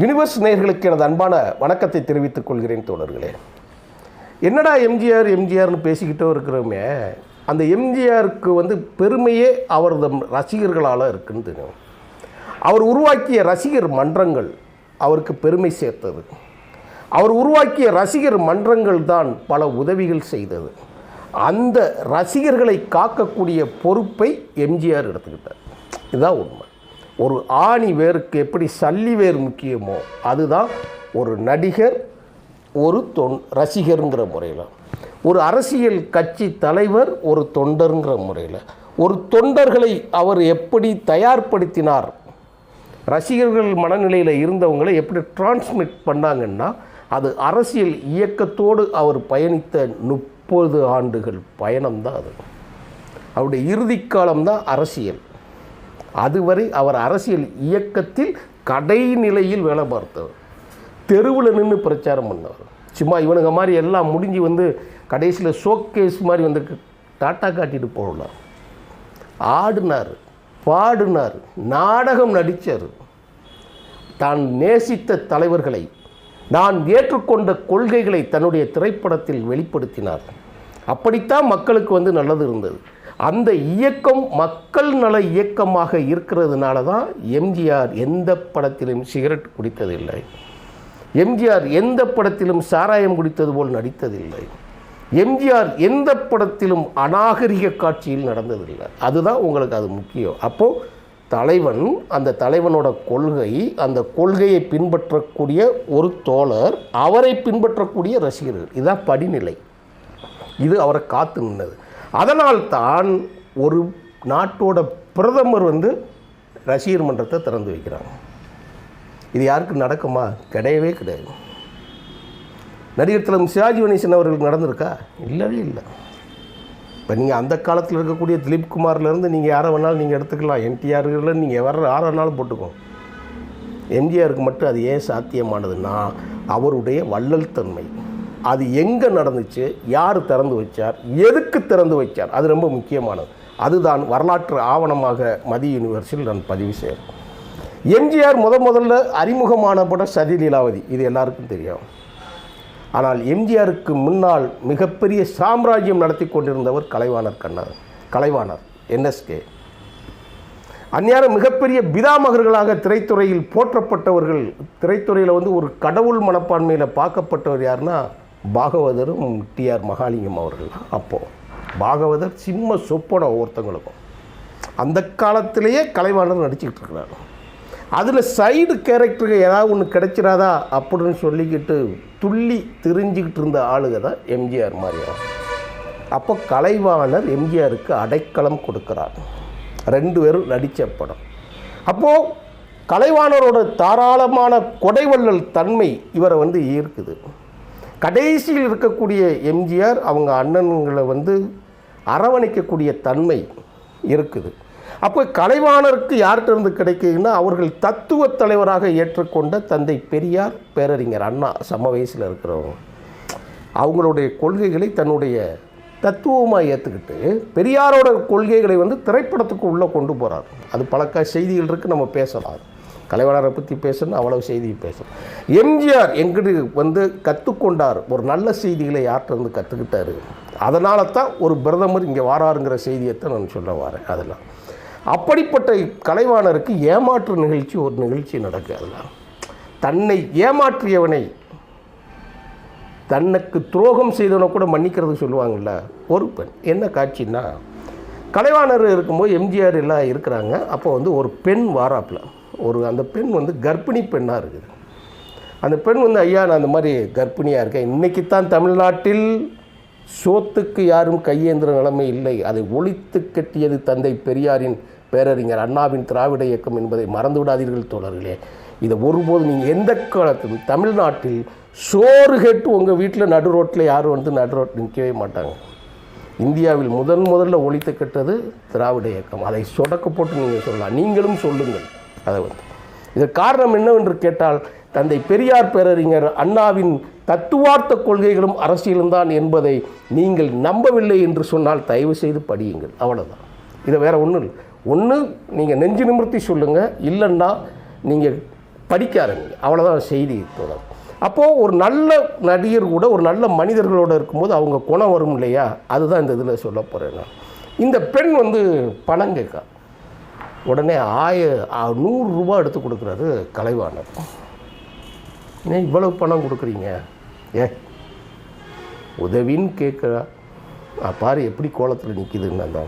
Universe நேயர்களுக்கு எனது அன்பான வணக்கத்தை தெரிவித்துக் கொள்கிறேன் தோழர்களே. என்னடா எம்ஜிஆர் எம்ஜிஆர்னு பேசிக்கிட்டோ இருக்கிறோமே அந்த எம்ஜிஆருக்கு வந்து பெருமையே அவரது ரசிகர்களால் இருக்குன்னு தெரியும். அவர் உருவாக்கிய ரசிகர் மன்றங்கள் அவருக்கு பெருமை சேர்த்தது. அவர் உருவாக்கிய ரசிகர் மன்றங்கள் தான் பல உதவிகள் செய்தது. அந்த ரசிகர்களை காக்கக்கூடிய பொறுப்பை எம்ஜிஆர் எடுத்துக்கிட்டார். இதுதான் உண்மை. ஒரு ஆணி வேருக்கு எப்படி சல்லி வேர் முக்கியமோ அதுதான் ஒரு நடிகர் ஒரு தொன் ரசிகருங்கிற முறையில். ஒரு அரசியல் கட்சி தலைவர் ஒரு தொண்டருங்கிற முறையில். ஒரு தொண்டர்களை அவர் எப்படி தயார்படுத்தினார்? ரசிகர்கள் மனநிலையில் இருந்தவங்களை எப்படி டிரான்ஸ்மிட் பண்ணாங்கன்னா அது அரசியல் இயக்கத்தோடு அவர் பயணித்த முப்பது ஆண்டுகள் பயணம்தான் அது. அவருடைய இறுதிக்காலம் தான் அரசியல். அதுவரை அவர் அரசியல் இயக்கத்தில் கடைநிலையில் வேலை பார்த்தவர். தெருவில் நின்று பிரச்சாரம் பண்ணவர். சும்மா இவனுங்க மாதிரி எல்லாம் முடிஞ்சு வந்து கடைசியில் ஷோகேஸ் மாதிரி வந்து டாட்டா காட்டிட்டு போகலாம் ஆடினார் பாடினார் நாடகம் நடித்தார் தான் நேசித்த தலைவர்களை நான் ஏற்றுக்கொண்ட கொள்கைகளை தன்னுடைய திரைப்படத்தில் வெளிப்படுத்தினார். அப்படித்தான் மக்களுக்கு வந்து நல்லது இருந்தது. அந்த இயக்கம் மக்கள் நல இயக்கமாக இருக்கிறதுனால தான் எம்ஜிஆர் எந்த படத்திலும் சிகரெட் குடித்ததில்லை. எம்ஜிஆர் எந்த படத்திலும் சாராயம் குடித்தது போல் நடித்ததில்லை. எம்ஜிஆர் எந்த படத்திலும் அநாகரிக காட்சியில் நடந்ததில்லை. அதுதான் உங்களுக்கு அது முக்கியம். அப்போது தலைவன் அந்த தலைவனோட கொள்கை அந்த கொள்கையை பின்பற்றக்கூடிய ஒரு தோழர் அவரை பின்பற்றக்கூடிய ரசிகர்கள். இதுதான் படிநிலை. இது அவரை காத்து நின்னது. அதனால் தான் ஒரு நாட்டோட பிரதமர் வந்து ரசிகர் மன்றத்தை திறந்து வைக்கிறாங்க. இது யாருக்கு நடக்குமா? கிடையவே கிடையாது. நடிகர் திலம் சிவாஜி கணேசன் அவர்களுக்கு நடந்திருக்கா? இல்லவே இல்லை. இப்போ நீங்கள் அந்த காலத்தில் இருக்கக்கூடிய திலீப் குமார்லேருந்து நீங்கள் யாரை வேணாலும் நீங்கள் எடுத்துக்கலாம். என்டிஆர்களில் நீங்கள் வர்ற யாரை வேணாலும் போட்டுக்கோங்க. எம்ஜிஆருக்கு மட்டும் அது ஏன் சாத்தியமானதுன்னா அவருடைய வள்ளல் தன்மை. அது எங்கே நடந்துச்சு? யார் திறந்து வச்சார்? எதுக்கு திறந்து வச்சார்? அது ரொம்ப முக்கியமானது. அதுதான் வரலாற்று ஆவணமாக மதி யூனிவர்ஸில் நான் பதிவு செய்கிறேன் எம்ஜிஆர் முத முதல்ல அறிமுகமான படம் சதி லீலாவதி. இது எல்லாருக்கும் தெரியும். ஆனால் எம்ஜிஆருக்கு முன்னால் மிகப்பெரிய சாம்ராஜ்யம் நடத்தி கொண்டிருந்தவர் கலைவாணர் கண்ணர் கலைவாணர் என்எஸ்கே. அந்நேரம் மிகப்பெரிய பிதாமகர்களாக திரைத்துறையில் போற்றப்பட்டவர்கள் திரைத்துறையில் வந்து ஒரு கடவுள் மனப்பான்மையில் பார்க்கப்பட்டவர் யாருன்னா பாகவதரும் டிஆர் மகாலிங்கம் அவர்கள். அப்போது பாகவதர் சிம்ம சொப்பன ஒவ்வொருத்தங்களுக்கும் அந்த காலத்திலேயே கலைவாணர் நடிச்சுக்கிட்டு இருக்கிறார். அதில் சைடு கேரக்டருக்கு ஏதாவது ஒன்று கிடைச்சிடாதா அப்படின்னு சொல்லிக்கிட்டு துள்ளி திரிஞ்சுக்கிட்டு இருந்த ஆளுக தான் எம்ஜிஆர் மாதிரியா அப்போ கலைவாணர் எம்ஜிஆருக்கு அடைக்கலம் கொடுக்குறார். ரெண்டு பேரும் நடித்த படம். அப்போது கலைவாணரோட தாராளமான கொடைவள்ளல் தன்மை இவரை வந்து ஈர்க்குது. கடைசியில் இருக்கக்கூடிய எம்ஜிஆர் அவங்க அண்ணன்களை வந்து அரவணைக்கக்கூடிய தன்மை இருக்குது. அப்போ கலைவாணருக்கு யார்கிட்ட இருந்து கிடைக்குதுன்னா அவர்கள் தத்துவ தலைவராக ஏற்றுக்கொண்ட தந்தை பெரியார் பேரறிஞர் அண்ணா சம வயசில் இருக்கிறவங்க. அவங்களுடைய கொள்கைகளை தன்னுடைய தத்துவமாக ஏற்றுக்கிட்டு பெரியாரோட கொள்கைகளை வந்து திரைப்படத்துக்கு உள்ளே கொண்டு போகிறார் அது பழக்க செய்திகள் இருக்குது நம்ம பேசலாம். கலைவாணரை பற்றி பேசணும் அவ்வளவு செய்தியை பேசணும். எம்ஜிஆர் எங்கிட்டு வந்து கற்றுக்கொண்டார் ஒரு நல்ல செய்திகளை யார்கிட்ட இருந்து கற்றுக்கிட்டாரு அதனால தான் ஒரு பிரதமர் இங்கே வாராருங்கிற செய்தியை தான் நான் சொல்ல வரேன் அதெல்லாம் அப்படிப்பட்ட கலைவாணருக்கு ஏமாற்று நிகழ்ச்சி ஒரு நிகழ்ச்சி நடக்குது அதெல்லாம் தன்னை ஏமாற்றியவனை தன்னுக்கு துரோகம் செய்தவனை கூட மன்னிக்கிறது சொல்லுவாங்கள்ல ஒரு பெண். என்ன காட்சின்னா கலைவாணர் இருக்கும்போது எம்ஜிஆர் எல்லாம் இருக்கிறாங்க அப்போ வந்து ஒரு பெண் வாராப்பில். ஒரு அந்த பெண் வந்து கர்ப்பிணி பெண்ணாக இருக்குது. அந்த பெண் வந்து ஐயா நான் அந்த மாதிரி கர்ப்பிணியாக இருக்கேன். இன்றைக்கி தான் தமிழ்நாட்டில் சோத்துக்கு யாரும் கையேந்திர நிலைமை இல்லை. அதை ஒழித்து கட்டியது தந்தை பெரியாரின் பேரறிஞர் அண்ணாவின் திராவிட இயக்கம் என்பதை மறந்து விடாதீர்கள் தோழர்களே. இதை ஒருபோது நீங்கள் எந்த காலத்திலும் தமிழ்நாட்டில் சோறு கேட்டு உங்கள் வீட்டில் நடு ரோட்டில் யாரும் வந்து நடு ரோட்டில் நிற்கவே மாட்டாங்க. இந்தியாவில் முதன் முதல்ல ஒழித்து கட்டது திராவிட இயக்கம். அதை சொடக்க போட்டு நீங்கள் சொல்லலாம். நீங்களும் சொல்லுங்கள். அதை வந்து இதற்கு காரணம் என்னவென்று கேட்டால் தந்தை பெரியார் பேரறிஞர் அண்ணாவின் தத்துவார்த்த கொள்கைகளும் அரசியலும் தான் என்பதை நீங்கள் நம்பவில்லை என்று சொன்னால் தயவு செய்து படியுங்கள். அவ்வளோதான் இதை வேறு ஒன்றும் இல்லை. ஒன்று நீங்கள் நெஞ்சு நிமிர்த்தி சொல்லுங்கள் இல்லைன்னா நீங்கள் படிக்காதீங்க. அவ்வளோதான் செய்தி தொடரும் அப்போது ஒரு நல்ல நடிகர் கூட ஒரு நல்ல மனிதர்களோடு இருக்கும்போது அவங்க குணம் வரும் இல்லையா? அதுதான் இந்த இதில் சொல்ல போகிறேன் நான். இந்த பெண் வந்து பணம் கேட்கா. உடனே ஆய நூறுரூவா எடுத்து கொடுக்குறாரு கலைவாணர். ஏன் இவ்வளவு பணம் கொடுக்குறீங்க? ஏ உதவின்னு கேட்குறா. பாரு எப்படி கோலத்தில் நிற்கிதுன்னு அந்த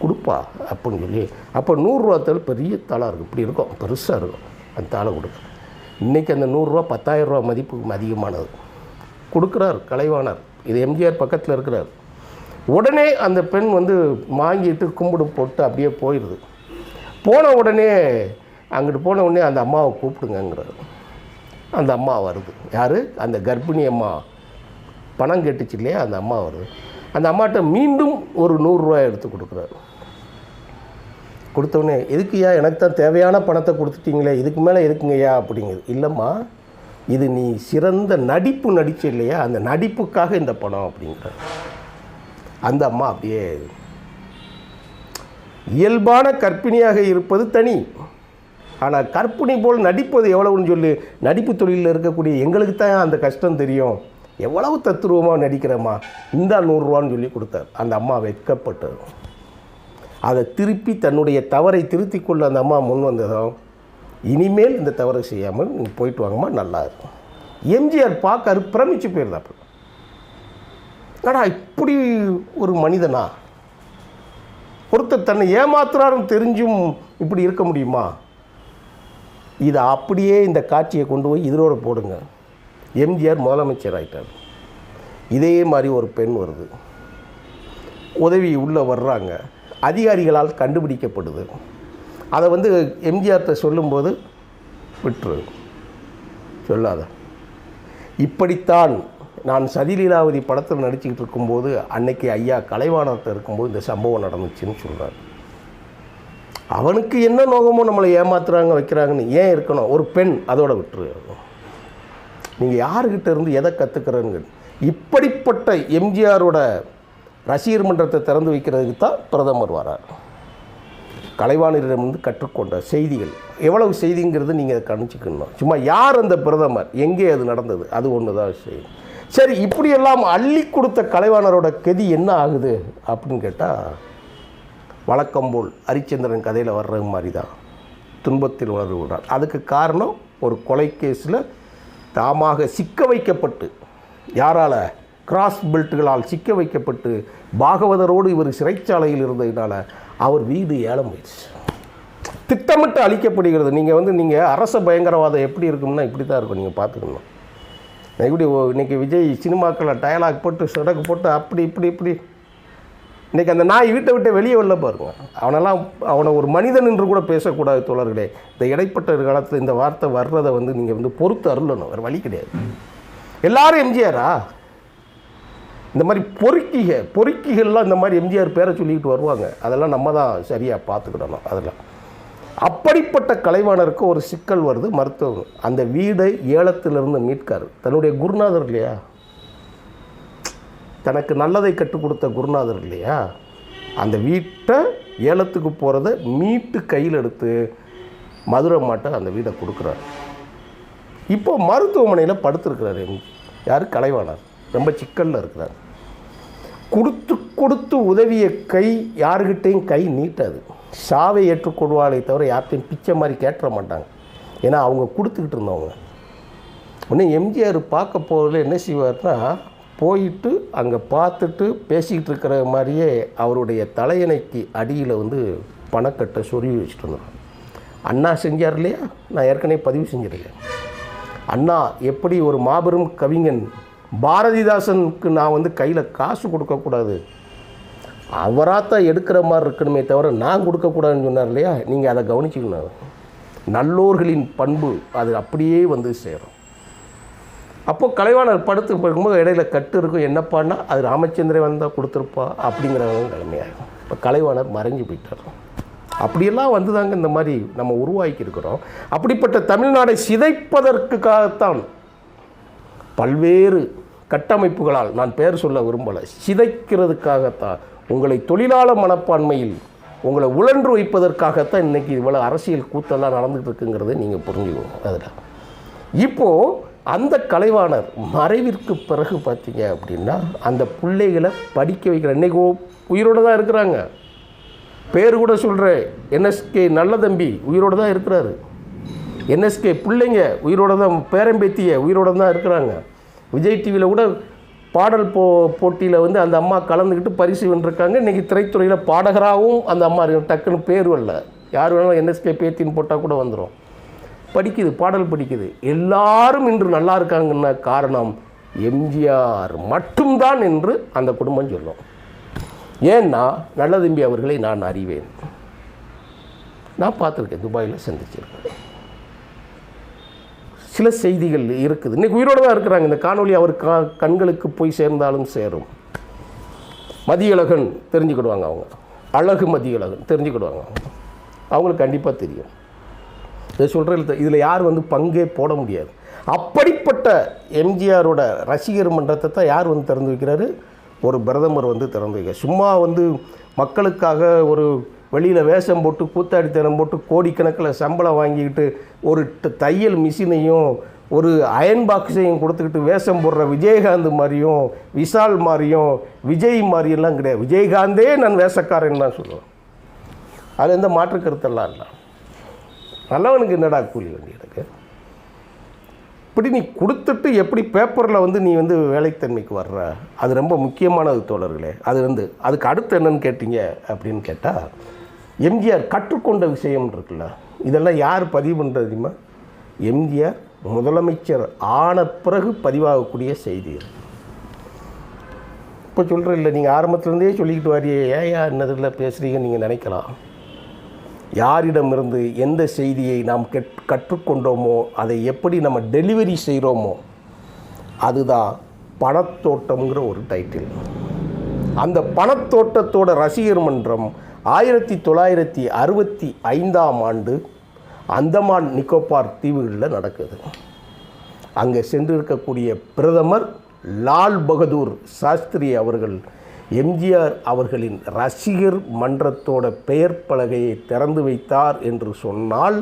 கொடுப்பா அப்படின்னு சொல்லி. அப்போ நூறுரூவா தாள் பெரிய தாளாக இருக்கும். இப்படி இருக்கும். பெருசாக இருக்கும். அந்த தாளை கொடுக்க. இன்றைக்கி அந்த நூறுரூவா பத்தாயிரரூவா மதிப்புக்கு அதிகமானது. கொடுக்குறார் கலைவாணர். இது எம்ஜிஆர் பக்கத்தில் இருக்கிறார். உடனே அந்த பெண் வந்து வாங்கிட்டு கும்பிடு போட்டு அப்படியே போயிடுது போன உடனே அங்கிட்டு போன உடனே அந்த அம்மாவை கூப்பிடுங்கங்கிறார். அந்த அம்மா வருது. யார்? அந்த கர்ப்பிணி அம்மா. பணம் கெட்டுச்சு இல்லையா? அந்த அம்மா வருது. அந்த அம்மாட்ட மீண்டும் ஒரு நூறுரூவா எடுத்து கொடுக்குறாரு. கொடுத்தோடனே எதுக்குய்யா? எனக்கு தான் தேவையான பணத்தை கொடுத்துட்டீங்களே. இதுக்கு மேலே எதுக்குங்கய்யா? அப்படிங்குது. இல்லைம்மா இது நீ சிறந்த நடிப்பு நடிச்ச இல்லையா? அந்த நடிப்புக்காக இந்த பணம். அப்படிங்கிற அந்த அம்மா அப்படியே இயல்பான கற்பிணியாக இருப்பது தனி. ஆனால் கற்பிணி போல் நடிப்பது எவ்வளவுன்னு சொல்லி நடிப்பு தொழிலில் இருக்கக்கூடிய எங்களுக்கு தான் அந்த கஷ்டம் தெரியும். எவ்வளவு தத்துருவமாக நடிக்கிறம்மா இந்த நூறுரூவான்னு சொல்லி கொடுத்தார். அந்த அம்மா வெட்கப்பட்டது. அதை திருப்பி தன்னுடைய தவறை திருத்தி கொள்ள அந்த அம்மா முன் வந்ததும் இனிமேல் இந்த தவறை செய்யாமல் நீ போயிட்டு வாங்கம்மா நல்லா இருக்கும் எம்ஜிஆர் பார்க்க பிரமிச்சு போயிருந்தாப்புல. அடா இப்படி ஒரு மனிதனா? ஒருத்தர் தன்னை ஏமாத்துறாருன்னு தெரிஞ்சும் இப்படி இருக்க முடியுமா? இதை அப்படியே இந்த காட்சியை கொண்டு போய் இதனோட போடுங்க. எம்ஜிஆர் முதலமைச்சர் ஆகிட்டார் இதே மாதிரி ஒரு பெண் வருது. உதவி உள்ளே வர்றாங்க. அதிகாரிகளால் கண்டுபிடிக்கப்படுது. அதை வந்து எம்ஜிஆர்கிட்ட சொல்லும்போது விட்டுரு. சொல்லாத. இப்படித்தான் நான் சதிலீலாவதி படத்தில் நடிச்சுக்கிட்டு இருக்கும்போது அன்னைக்கு ஐயா கலைவாணர்கிட்ட இருக்கும்போது இந்த சம்பவம் நடந்துச்சுன்னு சொல்கிறார் அவனுக்கு என்ன நோகமோ நம்மளை ஏமாத்துறாங்க வைக்கிறாங்கன்னு ஏன் இருக்கணும்? ஒரு பெண் அதோட விட்டுரு. நீங்கள் யாருக்கிட்ட இருந்து எதை கற்றுக்கிறேன்னு இப்படிப்பட்ட எம்ஜிஆரோட ரசிகர் மன்றத்தை திறந்து வைக்கிறதுக்கு தான் பிரதமர் வரார். கலைவாணரிடமிருந்து கற்றுக்கொண்ட செய்திகள். எவ்வளவு செய்திங்கிறது நீங்கள் கணிச்சுக்கணும். சும்மா யார் அந்த பிரதமர்? எங்கே அது நடந்தது? அது ஒன்று தான் செய்யும் சரி இப்படியெல்லாம் அள்ளி கொடுத்த கலைவாணரோட கெதி என்ன ஆகுது அப்படின்னு கேட்டால் வழக்கம் போல் ஹரிச்சந்திரன் கதையில் வர்றது மாதிரி தான் துன்பத்தில் வளர்கிறார் அதுக்கு காரணம் ஒரு கொலை கேஸில் தாமாக சிக்க வைக்கப்பட்டு யாரால் கிராஸ் பெல்ட்டுகளால் சிக்க வைக்கப்பட்டு பாகவதரோடு இவர் சிறைச்சாலையில் இருந்ததினால அவர் வீடு ஏலம் போயிடுச்சு. திட்டமிட்டு அழிக்கப்படுகிறது. நீங்கள் வந்து நீங்கள் அரச பயங்கரவாதம் எப்படி இருக்கும்னா இப்படி தான் இருக்கும். நீங்கள் பார்த்துக்கணும். இப்படி ஓ- இன்னைக்கு விஜய் சினிமாக்களில் டயலாக் போட்டு சடக்கு போட்டு அப்படி இப்படி இப்படி. இன்னைக்கு அந்த நாய் வீட்டை விட்டு வெளியே வரல பாருங்க. அவனெல்லாம் அவனை ஒரு மனிதன் என்று கூட பேசக்கூடாது தோழர்களே. இந்த இடைப்பட்ட காலத்தில் இந்த வார்த்தை வர்றதை வந்து நீங்கள் வந்து பொறுத்து அருளணும். வேறு வழி கிடையாது. எல்லாரும் எம்ஜிஆரா? இந்த மாதிரி பொறுக்கிக பொறுக்கிகள்லாம் இந்த மாதிரி எம்ஜிஆர் பேரை சொல்லிக்கிட்டு வருவாங்க. அதெல்லாம் நம்ம தான் சரியாக பார்த்துக்கிடணும். அதெல்லாம். அப்படிப்பட்ட கலைவாணருக்கு ஒரு சிக்கல் வருது மருத்துவம் அந்த வீடை ஏலத்திலிருந்து மீட்கார். தன்னுடைய குருநாதர் இல்லையா? தனக்கு நல்லதை கற்றுக் கொடுத்த குருநாதர் இல்லையா? அந்த வீட்டை ஏலத்துக்கு போகிறத மீட்டு கையில் எடுத்து மதுரை மாட்டை அந்த வீடை கொடுக்குறாரு. இப்போ மருத்துவமனையில் படுத்திருக்கிறாரு எங் யார்? கலைவாணர். ரொம்ப சிக்கலில் இருக்கிறார். கொடுத்து கொடுத்து உதவிய கை யாருக்கிட்டையும் கை நீட்டாது. சாவை ஏற்றுக்கொள்வாளே தவிர யார்கிட்டையும் பிச்சை மாதிரி கேட்டுற மாட்டாங்க. ஏன்னா அவங்க கொடுத்துக்கிட்டு இருந்தவங்க. உடனே எம்ஜிஆர் பார்க்க போகிறதுல என்ன செய்வார்னா போயிட்டு அங்கே பார்த்துட்டு பேசிக்கிட்டு இருக்கிற மாதிரியே அவருடைய தலையணைக்கு அடியில் வந்து பணக்கட்டை சொருவி வச்சுட்டு இருந்தார் அண்ணா செஞ்சார் இல்லையா? நான் ஏற்கனவே பதிவு செஞ்சிருக்கேன். அண்ணா எப்படி ஒரு மாபெரும் கவிஞன் பாரதிதாசனுக்கு நான் வந்து கையில் காசு கொடுக்கக்கூடாது? அவராத்தான் எடுக்கிற மாதிரி இருக்கணுமே தவிர நான் கொடுக்கக்கூடாதுன்னு சொன்னார் இல்லையா? நீங்கள் அதை கவனிச்சிக்கணும் நல்லோர்களின் பண்பு அது அப்படியே வந்து சேரும். அப்போது கலைவாணர் படுத்து பார்க்கும்போது இடையில கட்டு இருக்கும். என்னப்பான்னா அது ராமச்சந்திரன் வந்தால் கொடுத்துருப்பா அப்படிங்கிறவங்க நிலைமையாகும் இப்போ கலைவாணர் மறைஞ்சு போயிட்டார். அப்படியெல்லாம் வந்து தாங்க இந்த மாதிரி நம்ம உருவாக்கி இருக்கிறோம் அப்படிப்பட்ட தமிழ்நாடை சிதைப்பதற்குக்காகத்தான் பல்வேறு கட்டமைப்புகளால் நான் பெயர் சொல்ல விரும்பலை சிதைக்கிறதுக்காகத்தான் உங்களை தொழிலாள மனப்பான்மையில் உங்களை உழன்று வைப்பதற்காகத்தான் இன்றைக்கி இவ்வளோ அரசியல் கூத்தெல்லாம் நடந்துகிட்டு இருக்குங்கிறத நீங்கள் புரிஞ்சுக்கணும் அதில். இப்போது அந்த கலைவாணர் மறைவிற்கு பிறகு பார்த்தீங்க அப்படின்னா அந்த பிள்ளைகளை படிக்க வைக்கிற இன்றைக்கி உயிரோடு தான் இருக்கிறாங்க. பேர் கூட சொல்கிறேன் என்எஸ்கே நல்ல தம்பி உயிரோடு தான் இருக்கிறாரு. என்எஸ்கே பிள்ளைங்க உயிரோடு தான் பேரம்பேத்திய உயிரோட தான் இருக்கிறாங்க. விஜய் டிவியில் கூட பாடல் போ போட்டியில் வந்து அந்த அம்மா கலந்துக்கிட்டு பரிசு வென்றிருக்காங்க. இன்றைக்கி திரைத்துறையில் பாடகராகவும் அந்த அம்மா இருக்கு. டக்குன்னு பேர் வரல. யார் வேணாலும் என்எஸ்கே பேத்தின்னு போட்டால் கூட வந்துடும் படிக்குது பாடல் படிக்குது. எல்லாரும் இன்று நல்லா இருக்காங்கன்ன காரணம் எம்ஜிஆர் மட்டும்தான் என்று அந்த குடும்பம் சொல்லும். ஏன்னா நல்ல தம்பி அவர்களை நான் அறிவேன். நான் பார்த்துருக்கேன். துபாயில் சந்திச்சிருக்கேன். சில செய்திகள் இருக்குது. இன்றைக்கி உயிரோடு தான் இருக்கிறாங்க. இந்த காணொலி அவர் கா கண்களுக்கு போய் சேர்ந்தாலும் சேரும். மதியழகன் தெரிஞ்சுக்கிடுவாங்க அவங்க. அழகு மதியழகன் தெரிஞ்சுக்கிடுவாங்க அவங்க. அவங்களுக்கு கண்டிப்பாக தெரியும். இதை சொல்கிற இதில் யார் வந்து பங்கே போட முடியாது. அப்படிப்பட்ட எம்ஜிஆரோட ரசிகர் மன்றத்தை தான் யார் வந்து திறந்து வைக்கிறாரு? ஒரு பிரதமர் வந்து திறந்து வைக்கிறார். சும்மா வந்து மக்களுக்காக ஒரு வெளியில் வேஷம் போட்டு கூத்தாடித்தனம் போட்டு கோடிக்கணக்கில் சம்பளம் வாங்கிக்கிட்டு ஒரு ட- தையல் மிஷினையும் ஒரு அயன் பாக்ஸையும் கொடுத்துக்கிட்டு வேஷம் போடுற விஜயகாந்த் மாதிரியும் விஷால் மாதிரியும் விஜய் மாதிரியெல்லாம் கிடையாது. விஜயகாந்தே நான் வேஷக்காரன் தான் சொல்லுவேன். அது எந்த மாற்று கருத்தெல்லாம் இல்லை. நல்லவனுக்கு என்னடா கூலி வண்டி எனக்கு இப்படி நீ கொடுத்துட்டு எப்படி பேப்பரில் வந்து நீ வந்து வேலைத்தன்மைக்கு வர்ற? அது ரொம்ப முக்கியமானது தோழர்களே. அது வந்து அதுக்கு அடுத்து என்னன்னு கேட்டீங்க அப்படின்னு கேட்டால் எம்ஜிஆர் கற்றுக்கொண்ட விஷயம் இருக்குல்ல? இதெல்லாம் யார் பதிவு பண்ணுறது தெரியுமா? எம்ஜிஆர் முதலமைச்சர் ஆன பிறகு பதிவாகக்கூடிய செய்தி இப்போ சொல்கிறேன் இல்லை நீங்கள் ஆரம்பத்துலேருந்தே சொல்லிக்கிட்டு வாரியே. ஏயா என்னதில் பேசுகிறீங்கன்னு நீங்கள் நினைக்கலாம். யாரிடமிருந்து எந்த செய்தியை நாம் கெட் கற்றுக்கொண்டோமோ அதை எப்படி நம்ம டெலிவரி செய்கிறோமோ அதுதான் பணத்தோட்டம்ங்கிற ஒரு டைட்டில். அந்த பணத்தோட்டத்தோட ரசிகர் மன்றம் ஆயிரத்தி தொள்ளாயிரத்தி அறுபத்தி ஐந்தாம் ஆண்டு அந்தமான் நிக்கோபார் தீவுகளில் நடக்குது. அங்கே சென்றிருக்கக்கூடிய பிரதமர் லால் பகதூர் சாஸ்திரி அவர்கள் எம்ஜிஆர் அவர்களின் ரசிகர் மன்றத்தோட பெயர் பலகையை திறந்து வைத்தார் என்று சொன்னால்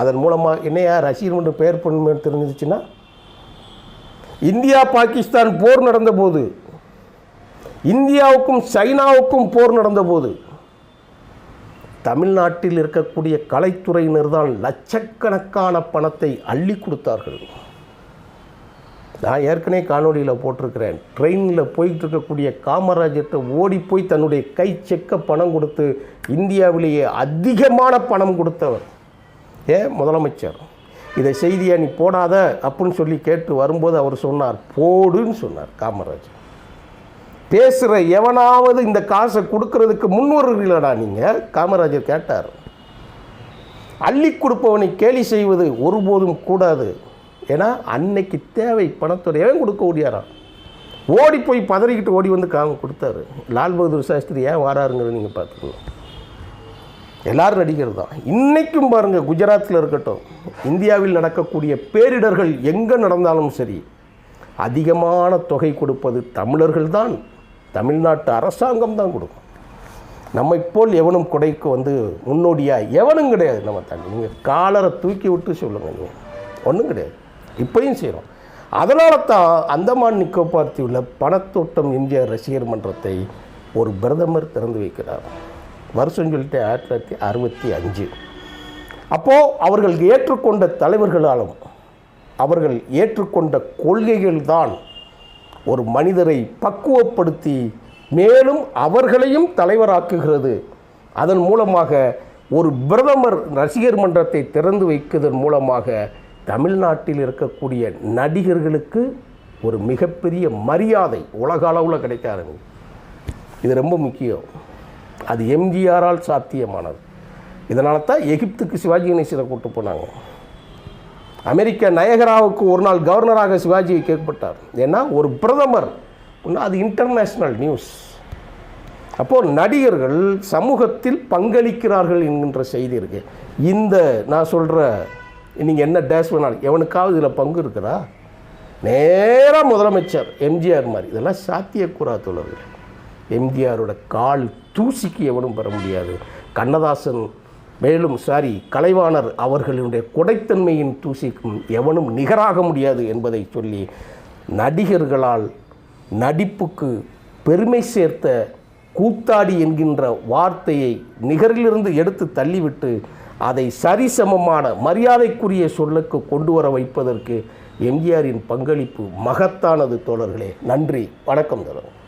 அதன் மூலமாக என்னையா ரசிகர் மன்றம் பெயர் பண்ண தெரிஞ்சிச்சுன்னா இந்தியா பாகிஸ்தான் போர் நடந்தபோது இந்தியாவுக்கும் சைனாவுக்கும் போர் நடந்தபோது தமிழ்நாட்டில் இருக்கக்கூடிய கலைத்துறையினர் தான் லட்சக்கணக்கான பணத்தை அள்ளி கொடுத்தார்கள். நான் ஏற்கனவே காணொளியில் போட்டிருக்கிறேன். ட்ரெயினில் போயிட்டு இருக்கக்கூடிய காமராஜர்கிட்ட ஓடி போய் தன்னுடைய கை செக்க பணம் கொடுத்து இந்தியாவிலேயே அதிகமான பணம் கொடுத்தவர். ஏன் முதலமைச்சர். இதை செய்தியை நீ போடாத அப்படின்னு சொல்லி கேட்டு வரும்போது அவர் சொன்னார் போடுன்னு சொன்னார் காமராஜர். பேசுகிற எவனாவது இந்த காசை கொடுக்கறதுக்கு முன்வருகிறீங்களடா நீங்கள் காமராஜர் கேட்டார். அள்ளி கொடுப்பவனை கேலி செய்வது ஒருபோதும் கூடாது. ஏன்னா அன்னைக்கு தேவை பணத்தோட ஏன் கொடுக்க முடியாராம் ஓடி போய் பதறிக்கிட்டு ஓடி வந்து காம கொடுத்தாரு. லால் பகதூர் சாஸ்திரி ஏன் வாராருங்கிறத நீங்கள் பார்த்துக்கணும். எல்லாரும் நடிகர் தான். இன்றைக்கும் பாருங்கள் குஜராத்தில் இருக்கட்டும் இந்தியாவில் நடக்கக்கூடிய பேரிடர்கள் எங்கே நடந்தாலும் சரி அதிகமான தொகை கொடுப்பது தமிழர்கள் தான். தமிழ்நாட்டு அரசாங்கம் தான் கொடுக்கும். நம்மை போல் எவனும் கொடைக்கு வந்து முன்னோடியாக எவனும் கிடையாது நம்ம தண்ணி. நீங்கள் காலரை தூக்கி விட்டு சொல்லுங்கள் நீங்கள் ஒன்றும் கிடையாது. இப்பயும் செய்கிறோம் அதனால தான் அந்தமான் நிக்கோபார் தீவில் பணத்தோட்டம் இந்திய ரசிகர் மன்றத்தை ஒரு பிரதமர் திறந்து வைக்கிறார். வருஷம் சொல்லிட்டு ஆயிரத்தி தொள்ளாயிரத்தி அறுபத்தி அஞ்சு. அப்போது அவர்கள் ஏற்றுக்கொண்ட தலைவர்களாலும் அவர்கள் ஏற்றுக்கொண்ட கொள்கைகள் தான் ஒரு மனிதரை பக்குவப்படுத்தி மேலும் அவர்களையும் தலைவராக்குகிறது. அதன் மூலமாக ஒரு பிரதமர் ரசிகர் மன்றத்தை திறந்து வைப்பதன் மூலமாக தமிழ்நாட்டில் இருக்கக்கூடிய நடிகர்களுக்கு ஒரு மிகப்பெரிய மரியாதை உலக அளவில் கிடைக்க இது ரொம்ப முக்கியம். அது எம்ஜிஆரால் சாத்தியமானது. இதனால தான் எகிப்துக்கு சிவாஜி கணேசனை கூப்பிட்டு போனாங்க. அமெரிக்க நயகராவுக்கு ஒரு நாள் கவர்னராக சிவாஜி கேட்கப்பட்டார். ஏன்னா ஒரு பிரதமர் இன்னும் அது இன்டர்நேஷ்னல் நியூஸ் அப்போது நடிகர்கள் சமூகத்தில் பங்களிக்கிறார்கள் என்கின்ற செய்தி இருக்குது இந்த நான் சொல்கிற நீங்கள் என்ன டேஷ் வேணாலும் எவனுக்காவது இதில் பங்கு இருக்குதா? நேராக முதலமைச்சர் எம்ஜிஆர் மாதிரி. இதெல்லாம் சாத்தியக்கூறா தோழர்கள். எம்ஜிஆரோட கால் தூசிக்கு எவனும் பெற முடியாது. கண்ணதாசன் மேலும் சாரி கலைவாணர் அவர்களுடைய கொடைத்தன்மையின் தூசிக்கும் எவனும் நிகராக முடியாது என்பதை சொல்லி நடிகர்களால் நடிப்புக்கு பெருமை சேர்த்த கூத்தாடி என்கின்ற வார்த்தையை நிகரிலிருந்து எடுத்து தள்ளிவிட்டு அதை சரிசமமான மரியாதைக்குரிய சொல்லுக்கு கொண்டு வர வைப்பதற்கு எம்ஜிஆரின் பங்களிப்பு மகத்தானது தோழர்களே. நன்றி. வணக்கம் தோழர்.